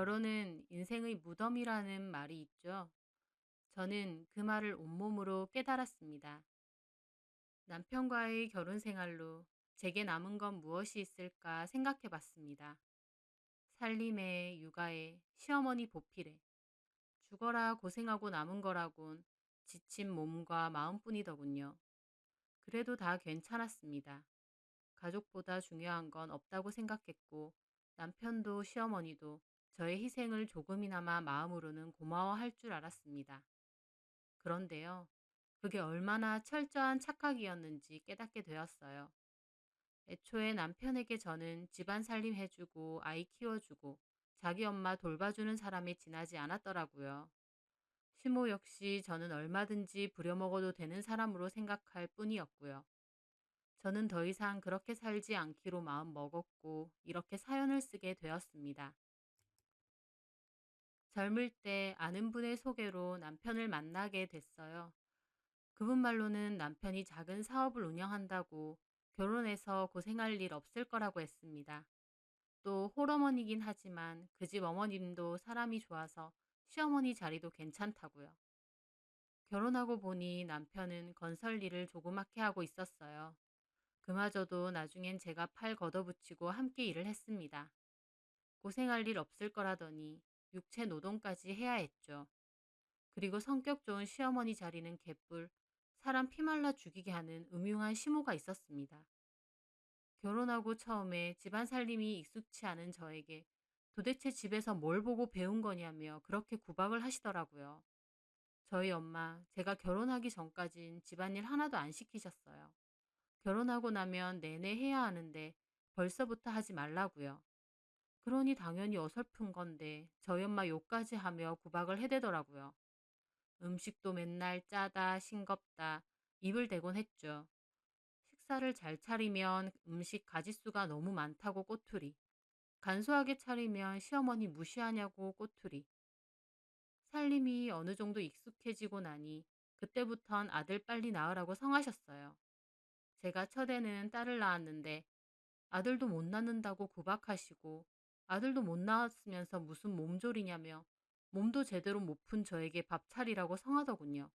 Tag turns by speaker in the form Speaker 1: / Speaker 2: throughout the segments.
Speaker 1: 결혼은 인생의 무덤이라는 말이 있죠. 저는 그 말을 온몸으로 깨달았습니다. 남편과의 결혼 생활로 제게 남은 건 무엇이 있을까 생각해 봤습니다. 살림에, 육아에, 시어머니 보필에, 죽어라 고생하고 남은 거라곤 지친 몸과 마음뿐이더군요. 그래도 다 괜찮았습니다. 가족보다 중요한 건 없다고 생각했고, 남편도 시어머니도 저의 희생을 조금이나마 마음으로는 고마워할 줄 알았습니다. 그런데요, 그게 얼마나 철저한 착각이었는지 깨닫게 되었어요. 애초에 남편에게 저는 집안 살림 해주고 아이 키워주고 자기 엄마 돌봐주는 사람이 지나지 않았더라고요. 시모 역시 저는 얼마든지 부려먹어도 되는 사람으로 생각할 뿐이었고요. 저는 더 이상 그렇게 살지 않기로 마음 먹었고 이렇게 사연을 쓰게 되었습니다. 젊을 때 아는 분의 소개로 남편을 만나게 됐어요. 그분 말로는 남편이 작은 사업을 운영한다고 결혼해서 고생할 일 없을 거라고 했습니다. 또 홀어머니긴 하지만 그 집 어머님도 사람이 좋아서 시어머니 자리도 괜찮다고요. 결혼하고 보니 남편은 건설 일을 조그맣게 하고 있었어요. 그마저도 나중엔 제가 팔 걷어붙이고 함께 일을 했습니다. 고생할 일 없을 거라더니 육체 노동까지 해야 했죠. 그리고 성격 좋은 시어머니 자리는 개뿔, 사람 피말라 죽이게 하는 음흉한 시모가 있었습니다. 결혼하고 처음에 집안 살림이 익숙치 않은 저에게 도대체 집에서 뭘 보고 배운 거냐며 그렇게 구박을 하시더라고요. 저희 엄마, 제가 결혼하기 전까진 집안일 하나도 안 시키셨어요. 결혼하고 나면 내내 해야 하는데 벌써부터 하지 말라고요. 그러니 당연히 어설픈 건데 저희 엄마 욕까지 하며 구박을 해대더라고요. 음식도 맨날 짜다, 싱겁다, 입을 대곤 했죠. 식사를 잘 차리면 음식 가짓수가 너무 많다고 꼬투리. 간소하게 차리면 시어머니 무시하냐고 꼬투리. 살림이 어느 정도 익숙해지고 나니 그때부턴 아들 빨리 낳으라고 성하셨어요. 제가 첫애는 딸을 낳았는데 아들도 못 낳는다고 구박하시고 아들도 못 낳았으면서 무슨 몸조리냐며 몸도 제대로 못 푼 저에게 밥 차리라고 성하더군요.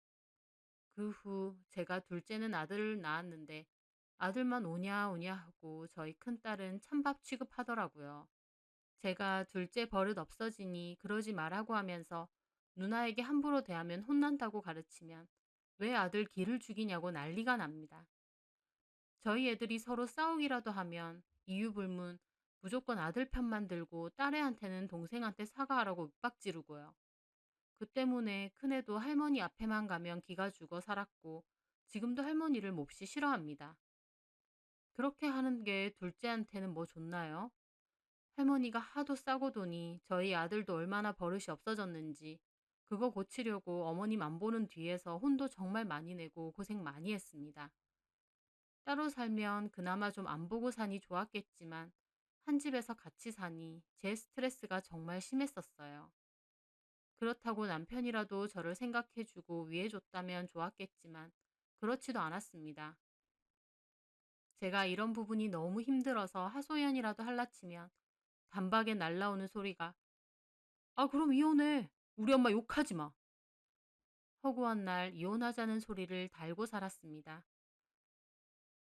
Speaker 1: 그 후 제가 둘째는 아들을 낳았는데 아들만 오냐 오냐 하고 저희 큰딸은 찬밥 취급하더라고요. 제가 둘째 버릇 없어지니 그러지 말라고 하면서 누나에게 함부로 대하면 혼난다고 가르치면 왜 아들 기를 죽이냐고 난리가 납니다. 저희 애들이 서로 싸우기라도 하면 이유 불문 무조건 아들 편만 들고 딸애한테는 동생한테 사과하라고 윽박 지르고요. 그 때문에 큰애도 할머니 앞에만 가면 기가 죽어 살았고 지금도 할머니를 몹시 싫어합니다. 그렇게 하는 게 둘째한테는 뭐 좋나요? 할머니가 하도 싸고 도니 저희 아들도 얼마나 버릇이 없어졌는지 그거 고치려고 어머님 안 보는 뒤에서 혼도 정말 많이 내고 고생 많이 했습니다. 따로 살면 그나마 좀 안 보고 사니 좋았겠지만 한 집에서 같이 사니 제 스트레스가 정말 심했었어요. 그렇다고 남편이라도 저를 생각해주고 위해줬다면 좋았겠지만 그렇지도 않았습니다. 제가 이런 부분이 너무 힘들어서 하소연이라도 할라치면 단박에 날라오는 소리가 아 그럼 이혼해. 우리 엄마 욕하지 마. 허구한 날 이혼하자는 소리를 달고 살았습니다.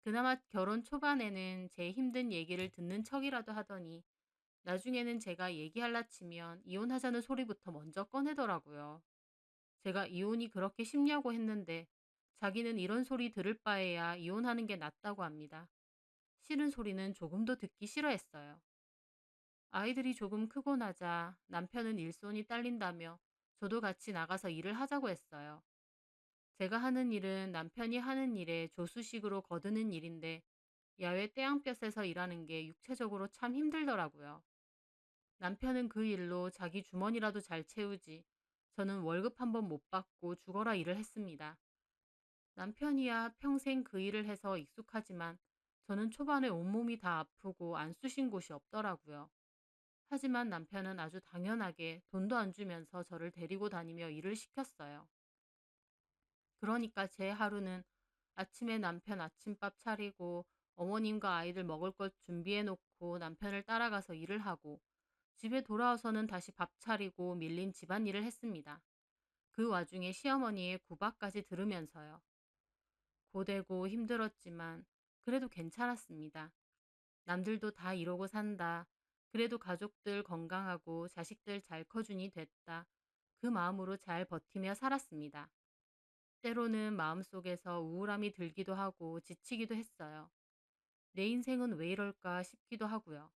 Speaker 1: 그나마 결혼 초반에는 제 힘든 얘기를 듣는 척이라도 하더니 나중에는 제가 얘기할라 치면 이혼하자는 소리부터 먼저 꺼내더라고요. 제가 이혼이 그렇게 쉽냐고 했는데 자기는 이런 소리 들을 바에야 이혼하는 게 낫다고 합니다. 싫은 소리는 조금도 듣기 싫어했어요. 아이들이 조금 크고 나자 남편은 일손이 딸린다며 저도 같이 나가서 일을 하자고 했어요. 제가 하는 일은 남편이 하는 일에 조수식으로 거두는 일인데 야외 태양볕에서 일하는 게 육체적으로 참 힘들더라고요. 남편은 그 일로 자기 주머니라도 잘 채우지 저는 월급 한 번 못 받고 죽어라 일을 했습니다. 남편이야 평생 그 일을 해서 익숙하지만 저는 초반에 온몸이 다 아프고 안 쑤신 곳이 없더라고요. 하지만 남편은 아주 당연하게 돈도 안 주면서 저를 데리고 다니며 일을 시켰어요. 그러니까 제 하루는 아침에 남편 아침밥 차리고 어머님과 아이들 먹을 것 준비해 놓고 남편을 따라가서 일을 하고 집에 돌아와서는 다시 밥 차리고 밀린 집안일을 했습니다. 그 와중에 시어머니의 구박까지 들으면서요. 고되고 힘들었지만 그래도 괜찮았습니다. 남들도 다 이러고 산다. 그래도 가족들 건강하고 자식들 잘 커주니 됐다. 그 마음으로 잘 버티며 살았습니다. 때로는 마음속에서 우울함이 들기도 하고 지치기도 했어요. 내 인생은 왜 이럴까 싶기도 하고요.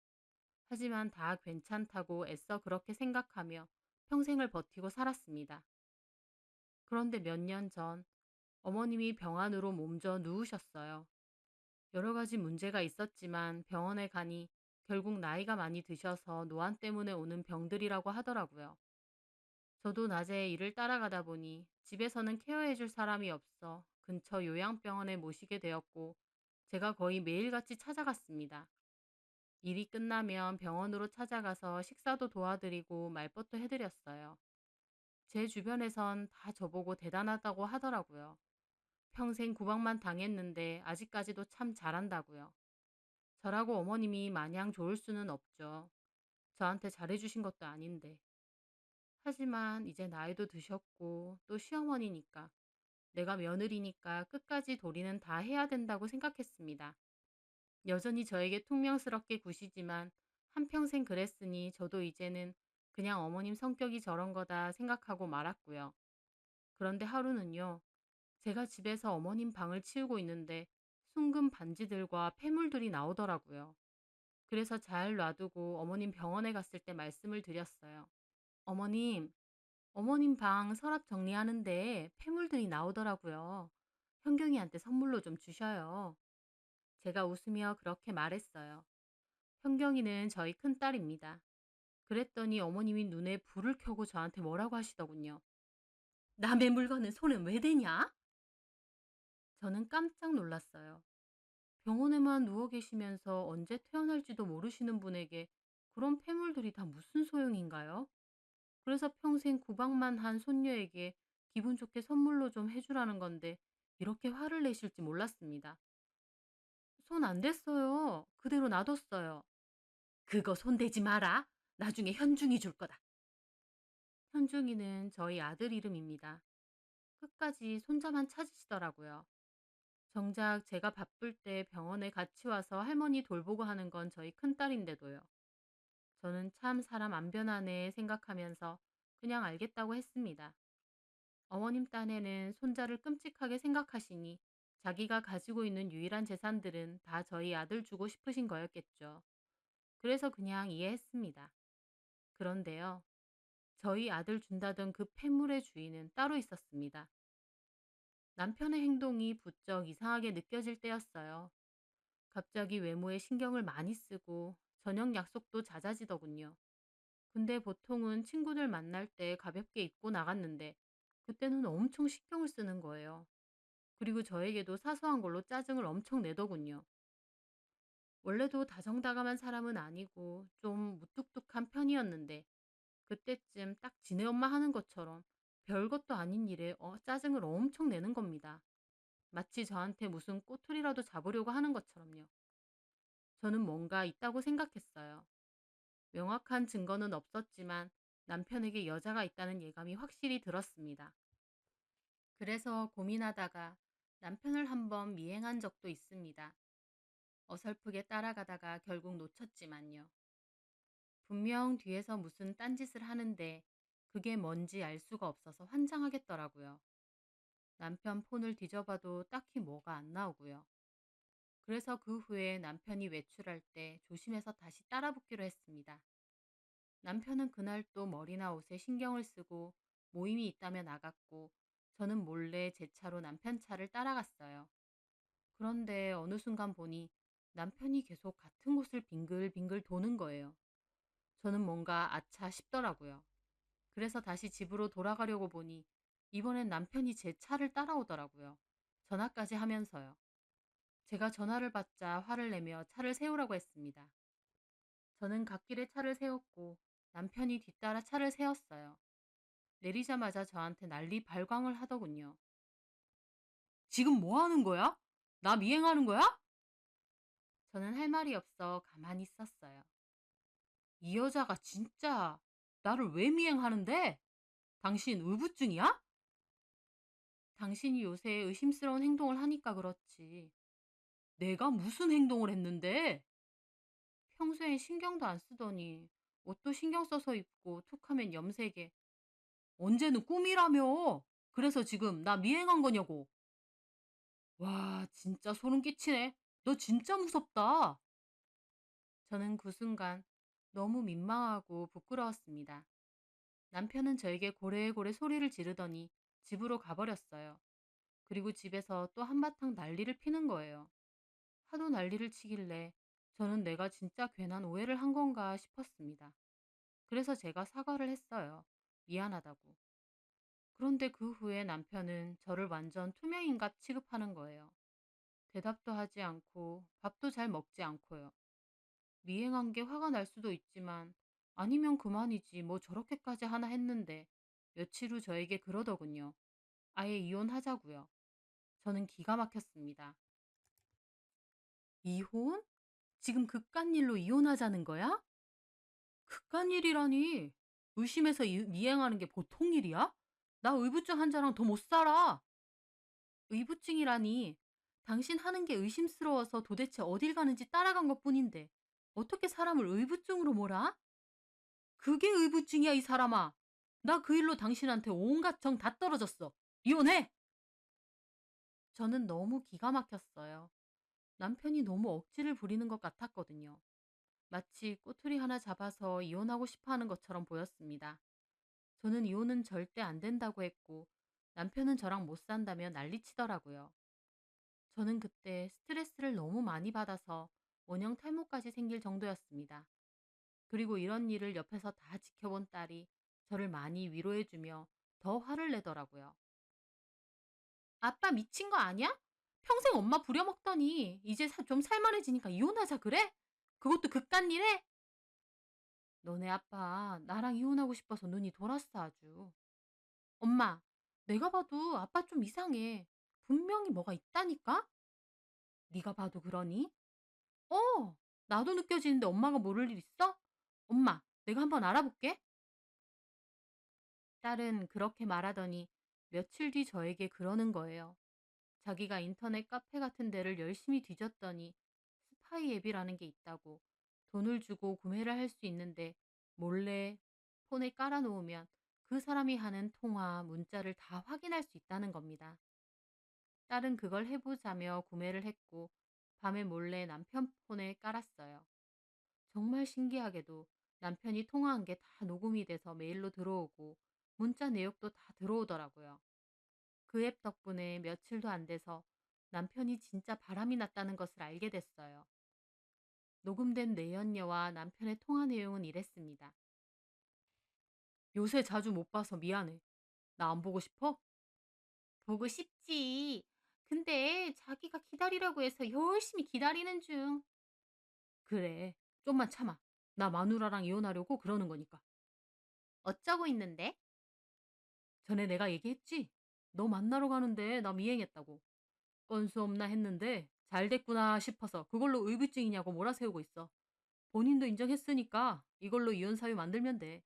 Speaker 1: 하지만 다 괜찮다고 애써 그렇게 생각하며 평생을 버티고 살았습니다. 그런데 몇 년 전 어머님이 병환으로 몸져 누우셨어요. 여러 가지 문제가 있었지만 병원에 가니 결국 나이가 많이 드셔서 노안 때문에 오는 병들이라고 하더라고요. 저도 낮에 일을 따라가다 보니 집에서는 케어해줄 사람이 없어 근처 요양병원에 모시게 되었고 제가 거의 매일같이 찾아갔습니다. 일이 끝나면 병원으로 찾아가서 식사도 도와드리고 말벗도 해드렸어요. 제 주변에선 다 저보고 대단하다고 하더라고요. 평생 구박만 당했는데 아직까지도 참 잘한다고요. 저라고 어머님이 마냥 좋을 수는 없죠. 저한테 잘해주신 것도 아닌데. 하지만 이제 나이도 드셨고 또 시어머니니까 내가 며느리니까 끝까지 도리는 다 해야 된다고 생각했습니다. 여전히 저에게 퉁명스럽게 구시지만 한평생 그랬으니 저도 이제는 그냥 어머님 성격이 저런 거다 생각하고 말았고요. 그런데 하루는요. 제가 집에서 어머님 방을 치우고 있는데 순금 반지들과 폐물들이 나오더라고요. 그래서 잘 놔두고 어머님 병원에 갔을 때 말씀을 드렸어요. 어머님, 어머님 방 서랍 정리하는데 폐물들이 나오더라고요. 현경이한테 선물로 좀 주셔요. 제가 웃으며 그렇게 말했어요. 현경이는 저희 큰딸입니다. 그랬더니 어머님이 눈에 불을 켜고 저한테 뭐라고 하시더군요. 남의 물건은 손은 왜 대냐? 저는 깜짝 놀랐어요. 병원에만 누워 계시면서 언제 태어날지도 모르시는 분에게 그런 폐물들이 다 무슨 소용인가요? 그래서 평생 구박만 한 손녀에게 기분 좋게 선물로 좀 해주라는 건데 이렇게 화를 내실지 몰랐습니다. 손 안 댔어요. 그대로 놔뒀어요. 그거 손대지 마라. 나중에 현중이 줄 거다. 현중이는 저희 아들 이름입니다. 끝까지 손자만 찾으시더라고요. 정작 제가 바쁠 때 병원에 같이 와서 할머니 돌보고 하는 건 저희 큰딸인데도요. 저는 참 사람 안 변하네 생각하면서 그냥 알겠다고 했습니다. 어머님 딴에는 손자를 끔찍하게 생각하시니 자기가 가지고 있는 유일한 재산들은 다 저희 아들 주고 싶으신 거였겠죠. 그래서 그냥 이해했습니다. 그런데요. 저희 아들 준다던 그 폐물의 주인은 따로 있었습니다. 남편의 행동이 부쩍 이상하게 느껴질 때였어요. 갑자기 외모에 신경을 많이 쓰고 저녁 약속도 잦아지더군요. 근데 보통은 친구들 만날 때 가볍게 입고 나갔는데 그때는 엄청 신경을 쓰는 거예요. 그리고 저에게도 사소한 걸로 짜증을 엄청 내더군요. 원래도 다정다감한 사람은 아니고 좀 무뚝뚝한 편이었는데 그때쯤 딱 지네 엄마 하는 것처럼 별것도 아닌 일에 어, 짜증을 엄청 내는 겁니다. 마치 저한테 무슨 꼬투리라도 잡으려고 하는 것처럼요. 저는 뭔가 있다고 생각했어요. 명확한 증거는 없었지만 남편에게 여자가 있다는 예감이 확실히 들었습니다. 그래서 고민하다가 남편을 한번 미행한 적도 있습니다. 어설프게 따라가다가 결국 놓쳤지만요. 분명 뒤에서 무슨 딴짓을 하는데 그게 뭔지 알 수가 없어서 환장하겠더라고요. 남편 폰을 뒤져봐도 딱히 뭐가 안 나오고요. 그래서 그 후에 남편이 외출할 때 조심해서 다시 따라붙기로 했습니다. 남편은 그날 또 머리나 옷에 신경을 쓰고 모임이 있다며 나갔고 저는 몰래 제 차로 남편 차를 따라갔어요. 그런데 어느 순간 보니 남편이 계속 같은 곳을 빙글빙글 도는 거예요. 저는 뭔가 아차 싶더라고요. 그래서 다시 집으로 돌아가려고 보니 이번엔 남편이 제 차를 따라오더라고요. 전화까지 하면서요. 제가 전화를 받자 화를 내며 차를 세우라고 했습니다. 저는 갓길에 차를 세웠고 남편이 뒤따라 차를 세웠어요. 내리자마자 저한테 난리 발광을 하더군요. 지금 뭐 하는 거야? 나 미행하는 거야? 저는 할 말이 없어 가만히 있었어요. 이 여자가 진짜 나를 왜 미행하는데? 당신 의부증이야? 당신이 요새 의심스러운 행동을 하니까 그렇지. 내가 무슨 행동을 했는데? 평소엔 신경도 안 쓰더니 옷도 신경 써서 입고 툭하면 염색에 언제는 꿈이라며. 그래서 지금 나 미행한 거냐고. 와, 진짜 소름 끼치네. 너 진짜 무섭다. 저는 그 순간 너무 민망하고 부끄러웠습니다. 남편은 저에게 고래고래 소리를 지르더니 집으로 가버렸어요. 그리고 집에서 또 한바탕 난리를 피는 거예요. 하도 난리를 치길래 저는 내가 진짜 괜한 오해를 한 건가 싶었습니다. 그래서 제가 사과를 했어요. 미안하다고. 그런데 그 후에 남편은 저를 완전 투명인간 취급하는 거예요. 대답도 하지 않고 밥도 잘 먹지 않고요. 미행한 게 화가 날 수도 있지만 아니면 그만이지 뭐 저렇게까지 하나 했는데 며칠 후 저에게 그러더군요. 아예 이혼하자고요. 저는 기가 막혔습니다. 이혼? 지금 그깟 일로 이혼하자는 거야? 그깟 일이라니. 의심해서 이- 미행하는 게 보통 일이야? 나 의부증 환자랑 더 못 살아. 의부증이라니. 당신 하는 게 의심스러워서 도대체 어딜 가는지 따라간 것 뿐인데 어떻게 사람을 의부증으로 몰아? 그게 의부증이야, 이 사람아. 나 그 일로 당신한테 온갖 정 다 떨어졌어. 이혼해! 저는 너무 기가 막혔어요. 남편이 너무 억지를 부리는 것 같았거든요. 마치 꼬투리 하나 잡아서 이혼하고 싶어 하는 것처럼 보였습니다. 저는 이혼은 절대 안 된다고 했고, 남편은 저랑 못 산다며 난리치더라고요. 저는 그때 스트레스를 너무 많이 받아서 원형 탈모까지 생길 정도였습니다. 그리고 이런 일을 옆에서 다 지켜본 딸이 저를 많이 위로해주며 더 화를 내더라고요. 아빠 미친 거 아니야? 평생 엄마 부려먹더니 이제 사- 좀 살만해지니까 이혼하자 그래? 그것도 일에? 너네 아빠 나랑 이혼하고 싶어서 눈이 돌았어 아주. 엄마, 내가 봐도 아빠 좀 이상해. 분명히 뭐가 있다니까? 네가 봐도 그러니? 어, 나도 느껴지는데 엄마가 모를 일 있어? 엄마, 내가 한번 알아볼게. 딸은 그렇게 말하더니 며칠 뒤 저에게 그러는 거예요. 자기가 인터넷 카페 같은 데를 열심히 뒤졌더니 스파이 앱이라는 게 있다고 돈을 주고 구매를 할 수 있는데 몰래 폰에 깔아놓으면 그 사람이 하는 통화, 문자를 다 확인할 수 있다는 겁니다. 딸은 그걸 해보자며 구매를 했고 밤에 몰래 남편 폰에 깔았어요. 정말 신기하게도 남편이 통화한 게 다 녹음이 돼서 메일로 들어오고 문자 내역도 다 들어오더라고요. 그 앱 덕분에 며칠도 안 돼서 남편이 진짜 바람이 났다는 것을 알게 됐어요. 녹음된 내연녀와 남편의 통화 내용은 이랬습니다. 요새 자주 못 봐서 미안해. 나 안 보고 싶어? 보고 싶지. 근데 자기가 기다리라고 해서 열심히 기다리는 중. 그래, 좀만 참아. 나 마누라랑 이혼하려고 그러는 거니까. 어쩌고 있는데? 전에 내가 얘기했지? 너 만나러 가는데 나 미행했다고. 건수 없나 했는데 잘 됐구나 싶어서 그걸로 의부증이냐고 몰아세우고 있어. 본인도 인정했으니까 이걸로 이혼 사유 만들면 돼.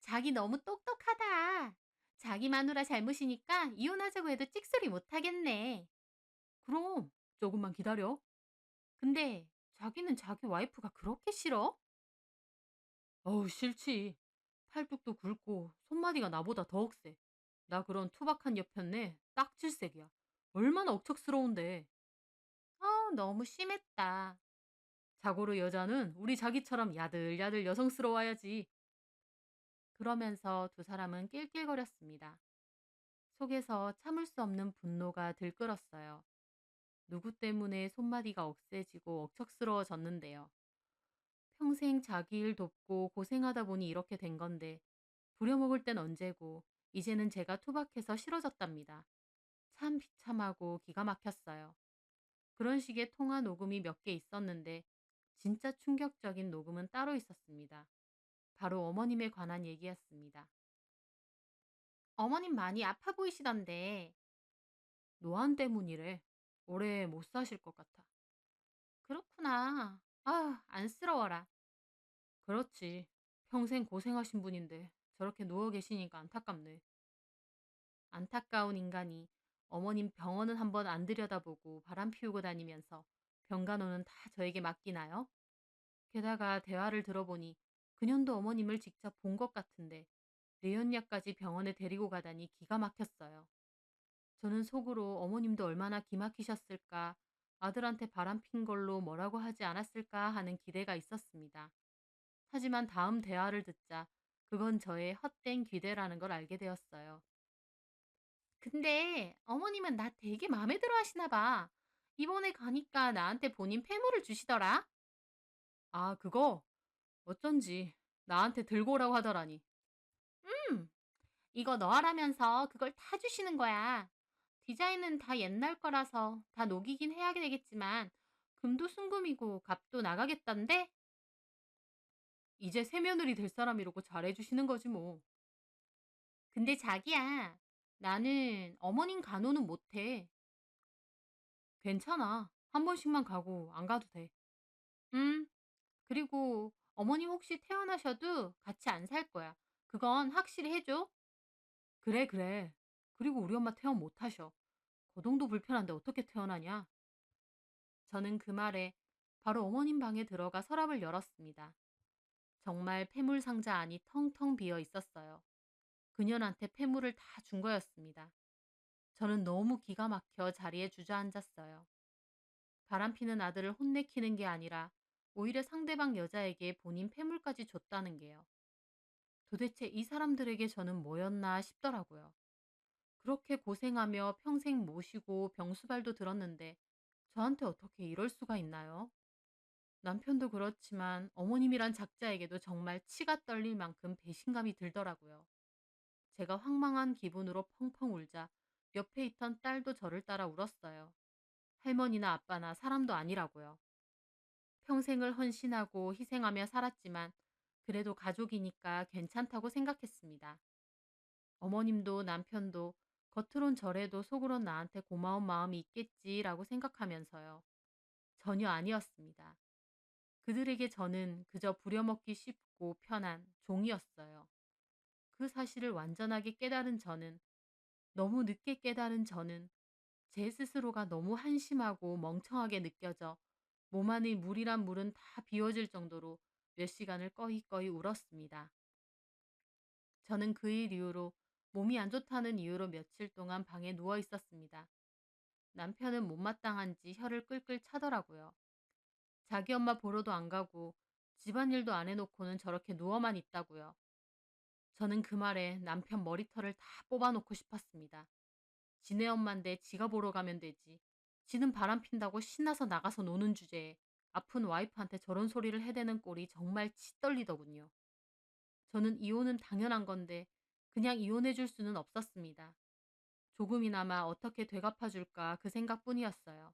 Speaker 1: 자기 너무 똑똑하다. 자기 마누라 잘못이니까 이혼하자고 해도 찍소리 못 하겠네. 그럼 조금만 기다려. 근데 자기는 자기 와이프가 그렇게 싫어? 어우, 싫지. 팔뚝도 굵고 손마디가 나보다 더 억세. 나 그런 투박한 여편네 딱 질색이야. 얼마나 억척스러운데. 아, 너무 심했다. 자고로 여자는 우리 자기처럼 야들야들 여성스러워야지. 그러면서 두 사람은 낄낄거렸습니다. 속에서 참을 수 없는 분노가 들끓었어요. 누구 때문에 손마디가 억세지고 억척스러워졌는데요. 평생 자기 일 돕고 고생하다 보니 이렇게 된 건데 부려먹을 땐 언제고 이제는 제가 투박해서 싫어졌답니다. 참 비참하고 기가 막혔어요. 그런 식의 통화 녹음이 몇 개 있었는데 진짜 충격적인 녹음은 따로 있었습니다. 바로 어머님에 관한 얘기였습니다. 어머님 많이 아파 보이시던데. 노안 때문이래. 오래 못 사실 것 같아. 그렇구나. 아, 안쓰러워라. 그렇지. 평생 고생하신 분인데 저렇게 누워 계시니까 안타깝네. 안타까운 인간이 어머님 병원은 한번 안 들여다보고 바람 피우고 다니면서 병간호는 다 저에게 맡기나요? 게다가 대화를 들어보니 그년도 어머님을 직접 본 것 같은데 내연녀까지 병원에 데리고 가다니 기가 막혔어요. 저는 속으로 어머님도 얼마나 기막히셨을까, 아들한테 바람 핀 걸로 뭐라고 하지 않았을까 하는 기대가 있었습니다. 하지만 다음 대화를 듣자 그건 저의 헛된 기대라는 걸 알게 되었어요. 근데 어머님은 나 되게 마음에 들어 하시나 봐. 이번에 가니까 나한테 본인 폐물을 주시더라. 아, 그거 어쩐지 나한테 들고 오라고 하더라니. 음, 이거 넣으라면서 그걸 다 주시는 거야. 디자인은 다 옛날 거라서 다 녹이긴 해야 되겠지만 금도 순금이고 값도 나가겠던데? 이제 새며느리 될 사람이라고 잘해주시는 거지 뭐. 근데 자기야, 나는 어머님 간호는 못해. 괜찮아. 한 번씩만 가고 안 가도 돼. 음, 그리고 어머님 혹시 태어나셔도 같이 안 살 거야. 그건 확실히 해줘. 그래, 그래. 그리고 우리 엄마 퇴원 못 하셔. 거동도 불편한데 어떻게 태어나냐? 저는 그 말에 바로 어머님 방에 들어가 서랍을 열었습니다. 정말 폐물 상자 안이 텅텅 비어 있었어요. 그년한테 폐물을 다 준 거였습니다. 저는 너무 기가 막혀 자리에 주저앉았어요. 바람피는 아들을 혼내키는 게 아니라 오히려 상대방 여자에게 본인 폐물까지 줬다는 게요. 도대체 이 사람들에게 저는 뭐였나 싶더라고요. 그렇게 고생하며 평생 모시고 병수발도 들었는데 저한테 어떻게 이럴 수가 있나요? 남편도 그렇지만 어머님이란 작자에게도 정말 치가 떨릴 만큼 배신감이 들더라고요. 제가 황망한 기분으로 펑펑 울자 옆에 있던 딸도 저를 따라 울었어요. 할머니나 아빠나 사람도 아니라고요. 평생을 헌신하고 희생하며 살았지만 그래도 가족이니까 괜찮다고 생각했습니다. 어머님도 남편도 겉으론 저래도 속으론 나한테 고마운 마음이 있겠지라고 생각하면서요. 전혀 아니었습니다. 그들에게 저는 그저 부려먹기 쉽고 편한 종이었어요. 그 사실을 완전하게 깨달은 저는 너무 늦게 깨달은 저는 제 스스로가 너무 한심하고 멍청하게 느껴져 몸 안의 물이란 물은 다 비워질 정도로 몇 시간을 꺼이꺼이 울었습니다. 저는 그 일 이후로 몸이 안 좋다는 이유로 며칠 동안 방에 누워 있었습니다. 남편은 못마땅한지 혀를 끌끌 차더라고요. 자기 엄마 보러도 안 가고 집안일도 안 해놓고는 저렇게 누워만 있다고요. 저는 그 말에 남편 머리털을 다 뽑아놓고 싶었습니다. 지네 엄만데 지가 보러 가면 되지. 지는 바람 핀다고 신나서 나가서 노는 주제에 아픈 와이프한테 저런 소리를 해대는 꼴이 정말 치 떨리더군요. 저는 이혼은 당연한 건데 그냥 이혼해 줄 수는 없었습니다. 조금이나마 어떻게 되갚아 줄까 그 생각뿐이었어요.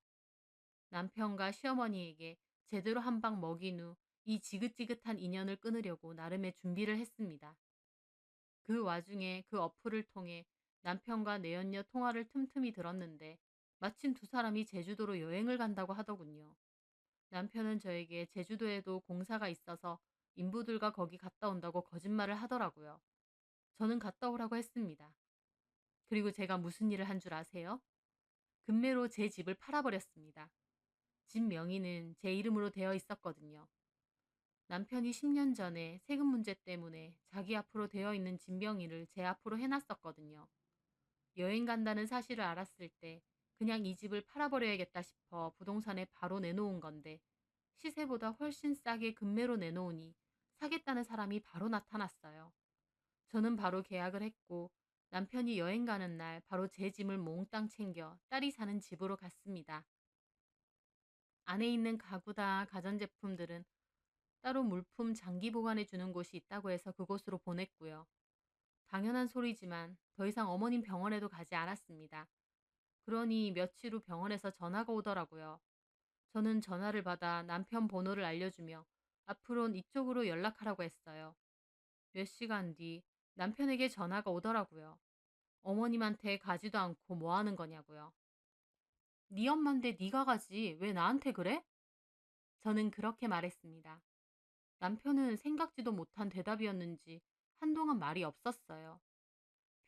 Speaker 1: 남편과 시어머니에게 제대로 한 방 먹인 후 이 지긋지긋한 인연을 끊으려고 나름의 준비를 했습니다. 그 와중에 그 어플을 통해 남편과 내연녀 통화를 틈틈이 들었는데 마침 두 사람이 제주도로 여행을 간다고 하더군요. 남편은 저에게 제주도에도 공사가 있어서 인부들과 거기 갔다 온다고 거짓말을 하더라고요. 저는 갔다 오라고 했습니다. 그리고 제가 무슨 일을 한 줄 아세요? 금매로 제 집을 팔아버렸습니다. 집 명의는 제 이름으로 되어 있었거든요. 남편이 10년 전에 세금 문제 때문에 자기 앞으로 되어 있는 집 명의를 제 앞으로 해놨었거든요. 여행 간다는 사실을 알았을 때 그냥 이 집을 팔아버려야겠다 싶어 부동산에 바로 내놓은 건데 시세보다 훨씬 싸게 금매로 내놓으니 사겠다는 사람이 바로 나타났어요. 저는 바로 계약을 했고 남편이 여행 가는 날 바로 제 짐을 몽땅 챙겨 딸이 사는 집으로 갔습니다. 안에 있는 가구다 가전제품들은 따로 물품 장기 보관해 주는 곳이 있다고 해서 그곳으로 보냈고요. 당연한 소리지만 더 이상 어머님 병원에도 가지 않았습니다. 그러니 며칠 후 병원에서 전화가 오더라고요. 저는 전화를 받아 남편 번호를 알려주며 앞으론 이쪽으로 연락하라고 했어요. 몇 시간 뒤 남편에게 전화가 오더라고요. 어머님한테 가지도 않고 뭐 하는 거냐고요. 네 엄마인데 네가 가지 왜 나한테 그래? 저는 그렇게 말했습니다. 남편은 생각지도 못한 대답이었는지 한동안 말이 없었어요.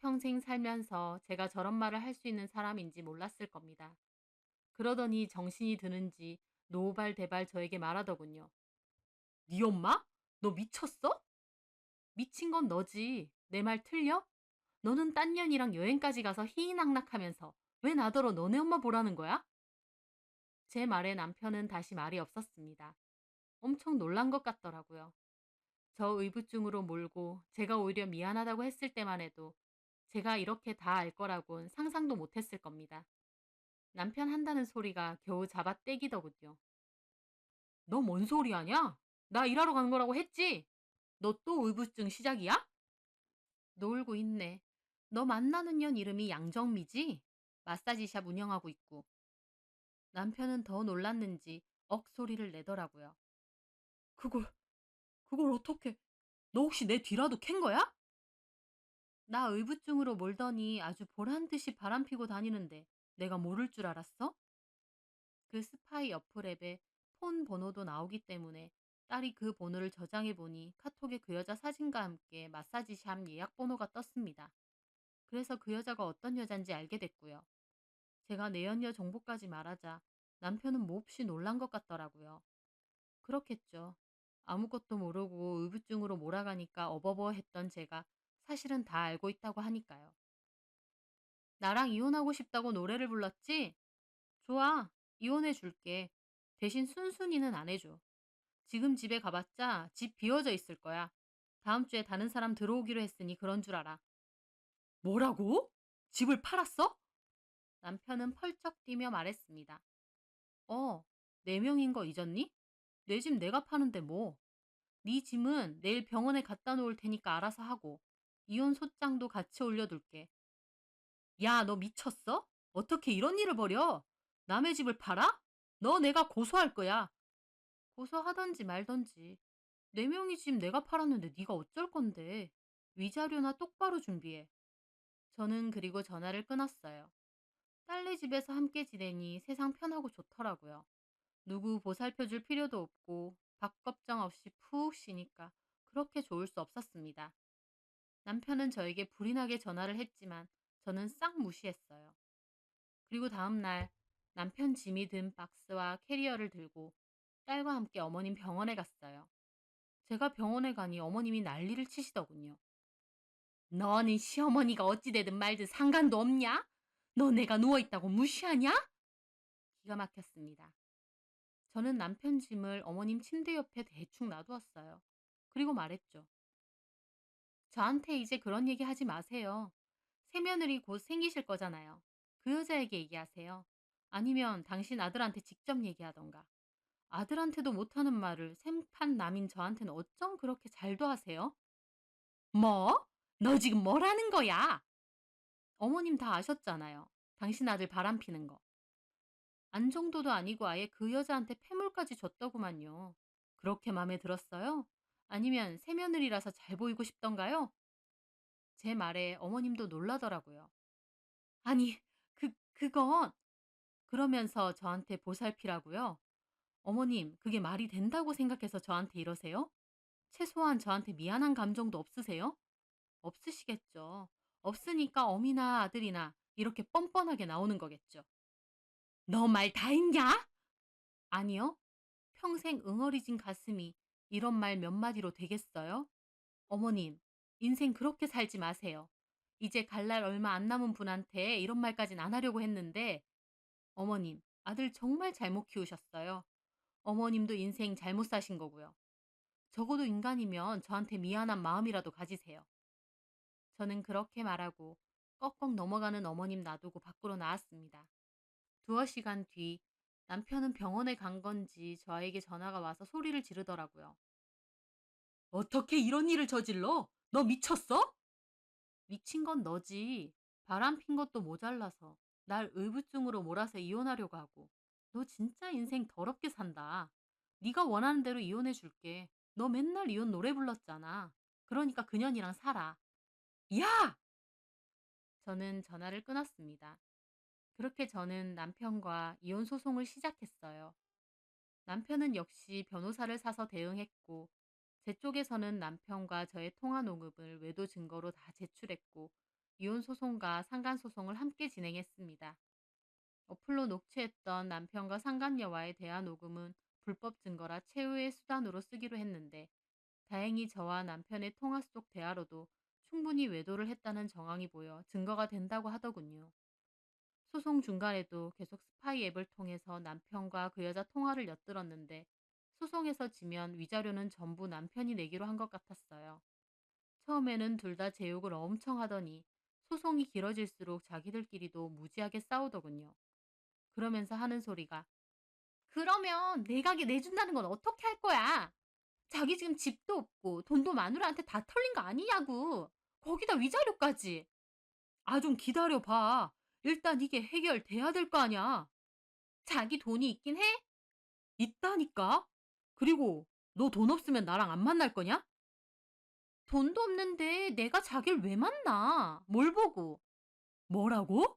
Speaker 1: 평생 살면서 제가 저런 말을 할 수 있는 사람인지 몰랐을 겁니다. 그러더니 정신이 드는지 노발대발 저에게 말하더군요. 네 엄마? 너 미쳤어? 미친 건 너지. 내 말 틀려? 너는 딴 년이랑 여행까지 가서 희희낙낙하면서 왜 나더러 너네 엄마 보라는 거야? 제 말에 남편은 다시 말이 없었습니다. 엄청 놀란 것 같더라고요. 저 의부증으로 몰고 제가 오히려 미안하다고 했을 때만 해도 제가 이렇게 다 알 거라곤 상상도 못 했을 겁니다. 남편 한다는 소리가 겨우 잡아떼기더군요. 너 뭔 소리 하냐? 나 일하러 가는 거라고 했지? 너 또 의부증 시작이야? 놀고 있네. 너 만나는 년 이름이 양정미지? 마사지샵 운영하고 있고. 남편은 더 놀랐는지 억 소리를 내더라고요. 그걸, 그걸 어떻게, 너 혹시 내 뒤라도 캔 거야? 나 의부증으로 몰더니 아주 보란 듯이 바람 피고 다니는데 내가 모를 줄 알았어? 그 스파이 어플 앱에 폰 번호도 나오기 때문에 딸이 그 번호를 저장해 보니 카톡에 그 여자 사진과 함께 마사지샵 예약 번호가 떴습니다. 그래서 그 여자가 어떤 여잔지 알게 됐고요. 제가 내연녀 정보까지 말하자 남편은 몹시 놀란 것 같더라고요. 그렇겠죠. 아무것도 모르고 의부증으로 몰아가니까 어버버 했던 제가 사실은 다 알고 있다고 하니까요. 나랑 이혼하고 싶다고 노래를 불렀지? 좋아, 이혼해 줄게. 대신 순순이는 안 해줘. 지금 집에 가봤자 집 비워져 있을 거야. 다음 주에 다른 사람 들어오기로 했으니 그런 줄 알아. 뭐라고? 집을 팔았어? 남편은 펄쩍 뛰며 말했습니다. 어, 네 명인 거 잊었니? 내 집 내가 파는데 뭐. 네 짐은 내일 병원에 갖다 놓을 테니까 알아서 하고 이혼 소장도 같이 올려둘게. 야, 너 미쳤어? 어떻게 이런 일을 벌여? 남의 집을 팔아? 너 내가 고소할 거야. 고소하던지 말던지. 네 명이 집 내가 팔았는데 네가 어쩔 건데. 위자료나 똑바로 준비해. 저는 그리고 전화를 끊었어요. 딸네 집에서 함께 지내니 세상 편하고 좋더라고요. 누구 보살펴 줄 필요도 없고 밥 걱정 없이 푹 쉬니까 그렇게 좋을 수 없었습니다. 남편은 저에게 불이 나게 전화를 했지만 저는 싹 무시했어요. 그리고 다음 날 남편 짐이 든 박스와 캐리어를 들고 딸과 함께 어머님 병원에 갔어요. 제가 병원에 가니 어머님이 난리를 치시더군요. 너는 시어머니가 어찌되든 말든 상관도 없냐? 너 내가 누워있다고 무시하냐? 기가 막혔습니다. 저는 남편 짐을 어머님 침대 옆에 대충 놔두었어요. 그리고 말했죠. 저한테 이제 그런 얘기 하지 마세요. 새며느리 곧 생기실 거잖아요. 그 여자에게 얘기하세요. 아니면 당신 아들한테 직접 얘기하던가. 아들한테도 못하는 말을 생판 남인 저한테는 어쩜 그렇게 잘도 하세요? 뭐? 너 지금 뭐라는 거야? 어머님 다 아셨잖아요. 당신 아들 바람 피는 거. 안 정도도 아니고 아예 그 여자한테 패물까지 줬더구만요. 그렇게 마음에 들었어요? 아니면 새며느리라서 잘 보이고 싶던가요? 제 말에 어머님도 놀라더라고요. 아니, 그, 그건. 그러면서 저한테 보살피라고요? 어머님, 그게 말이 된다고 생각해서 저한테 이러세요? 최소한 저한테 미안한 감정도 없으세요? 없으시겠죠. 없으니까 어미나 아들이나 이렇게 뻔뻔하게 나오는 거겠죠. 너 말 다 했냐? 아니요. 평생 응어리진 가슴이 이런 말 몇 마디로 되겠어요? 어머님, 인생 그렇게 살지 마세요. 이제 갈 날 얼마 안 남은 분한테 이런 말까진 안 하려고 했는데, 어머님, 아들 정말 잘못 키우셨어요. 어머님도 인생 잘못 사신 거고요. 적어도 인간이면 저한테 미안한 마음이라도 가지세요. 저는 그렇게 말하고 꺽꺽 넘어가는 어머님 놔두고 밖으로 나왔습니다. 두어 시간 뒤 남편은 병원에 간 건지 저에게 전화가 와서 소리를 지르더라고요. 어떻게 이런 일을 저질러? 너 미쳤어? 미친 건 너지. 바람 핀 것도 모자라서 날 의부증으로 몰아서 이혼하려고 하고. 너 진짜 인생 더럽게 산다. 네가 원하는 대로 이혼해 줄게. 너 맨날 이혼 노래 불렀잖아. 그러니까 그년이랑 살아. 야! 저는 전화를 끊었습니다. 그렇게 저는 남편과 이혼 소송을 시작했어요. 남편은 역시 변호사를 사서 대응했고 제 쪽에서는 남편과 저의 통화 녹음을 외도 증거로 다 제출했고, 이혼 소송과 상간 소송을 함께 진행했습니다. 어플로 녹취했던 남편과 상간녀와의 대화 녹음은 불법 증거라 최후의 수단으로 쓰기로 했는데, 다행히 저와 남편의 통화 속 대화로도 충분히 외도를 했다는 정황이 보여 증거가 된다고 하더군요. 소송 중간에도 계속 스파이 앱을 통해서 남편과 그 여자 통화를 엿들었는데 소송에서 지면 위자료는 전부 남편이 내기로 한 것 같았어요. 처음에는 둘 다 제 욕을 엄청 하더니 소송이 길어질수록 자기들끼리도 무지하게 싸우더군요. 그러면서 하는 소리가 그러면 내가게 내준다는 건 어떻게 할 거야? 자기 지금 집도 없고 돈도 마누라한테 다 털린 거 아니냐고. 거기다 위자료까지. 아, 좀 기다려봐. 일단 이게 해결돼야 될 거 아니야. 자기 돈이 있긴 해? 있다니까? 그리고 너 돈 없으면 나랑 안 만날 거냐? 돈도 없는데 내가 자기를 왜 만나? 뭘 보고? 뭐라고?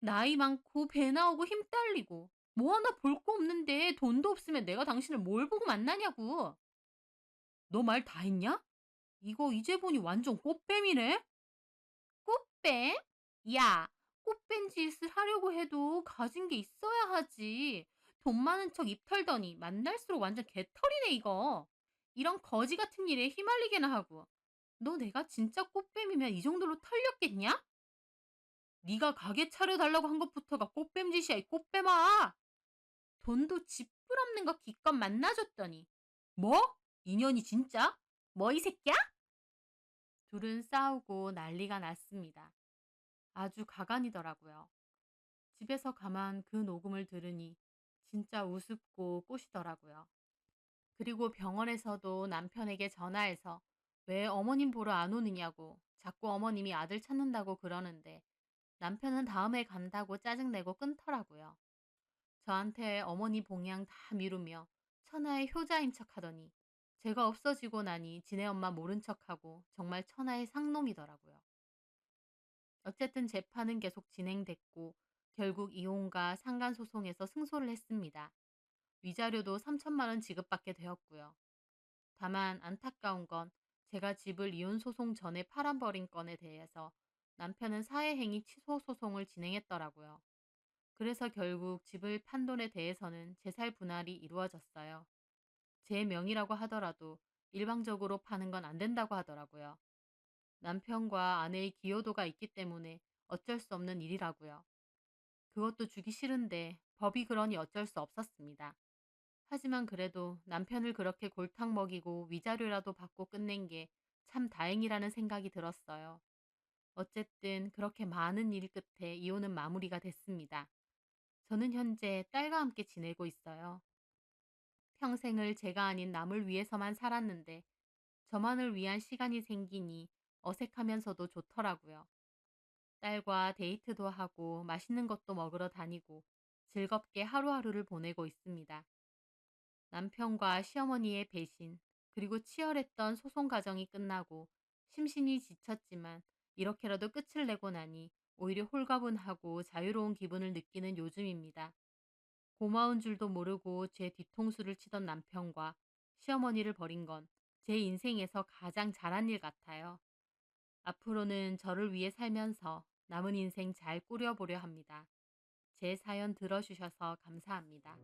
Speaker 1: 나이 많고 배 나오고 힘 딸리고 뭐 하나 볼 거 없는데 돈도 없으면 내가 당신을 뭘 보고 만나냐고. 너 말 다 했냐? 이거 이제 보니 완전 꽃뱀이네? 꽃뱀? 야, 꽃뱀 짓을 하려고 해도 가진 게 있어야 하지. 돈 많은 척 입 털더니 만날수록 완전 개털이네 이거. 이런 거지 같은 일에 휘말리게나 하고. 너 내가 진짜 꽃뱀이면 이 정도로 털렸겠냐? 네가 가게 차려달라고 한 것부터가 꽃뱀 짓이야 이 꽃뱀아. 돈도 지뿔 없는 거 기껏 만나줬더니. 뭐? 인연이 진짜? 뭐 이 새끼야? 둘은 싸우고 난리가 났습니다. 아주 가관이더라고요. 집에서 가만 그 녹음을 들으니 진짜 우습고 꼬시더라고요. 그리고 병원에서도 남편에게 전화해서 왜 어머님 보러 안 오느냐고 자꾸 어머님이 아들 찾는다고 그러는데 남편은 다음에 간다고 짜증내고 끊더라고요. 저한테 어머니 봉양 다 미루며 천하의 효자인 척 하더니 제가 없어지고 나니 지네 엄마 모른 척하고 정말 천하의 상놈이더라고요. 어쨌든 재판은 계속 진행됐고 결국 이혼과 상간소송에서 승소를 했습니다. 위자료도 3천만 원 지급받게 되었고요. 다만 안타까운 건 제가 집을 이혼 소송 전에 팔아버린 건에 대해서 남편은 사회행위 취소 소송을 진행했더라고요. 그래서 결국 집을 판 돈에 대해서는 재살 분할이 이루어졌어요. 제 명의라고 하더라도 일방적으로 파는 건 안 된다고 하더라고요. 남편과 아내의 기여도가 있기 때문에 어쩔 수 없는 일이라고요. 그것도 주기 싫은데 법이 그러니 어쩔 수 없었습니다. 하지만 그래도 남편을 그렇게 골탕 먹이고 위자료라도 받고 끝낸 게 참 다행이라는 생각이 들었어요. 어쨌든 그렇게 많은 일 끝에 이혼은 마무리가 됐습니다. 저는 현재 딸과 함께 지내고 있어요. 평생을 제가 아닌 남을 위해서만 살았는데 저만을 위한 시간이 생기니 어색하면서도 좋더라고요. 딸과 데이트도 하고 맛있는 것도 먹으러 다니고 즐겁게 하루하루를 보내고 있습니다. 남편과 시어머니의 배신, 그리고 치열했던 소송 과정이 끝나고 심신이 지쳤지만 이렇게라도 끝을 내고 나니 오히려 홀가분하고 자유로운 기분을 느끼는 요즘입니다. 고마운 줄도 모르고 제 뒤통수를 치던 남편과 시어머니를 버린 건 제 인생에서 가장 잘한 일 같아요. 앞으로는 저를 위해 살면서 남은 인생 잘 꾸려보려 합니다. 제 사연 들어주셔서 감사합니다.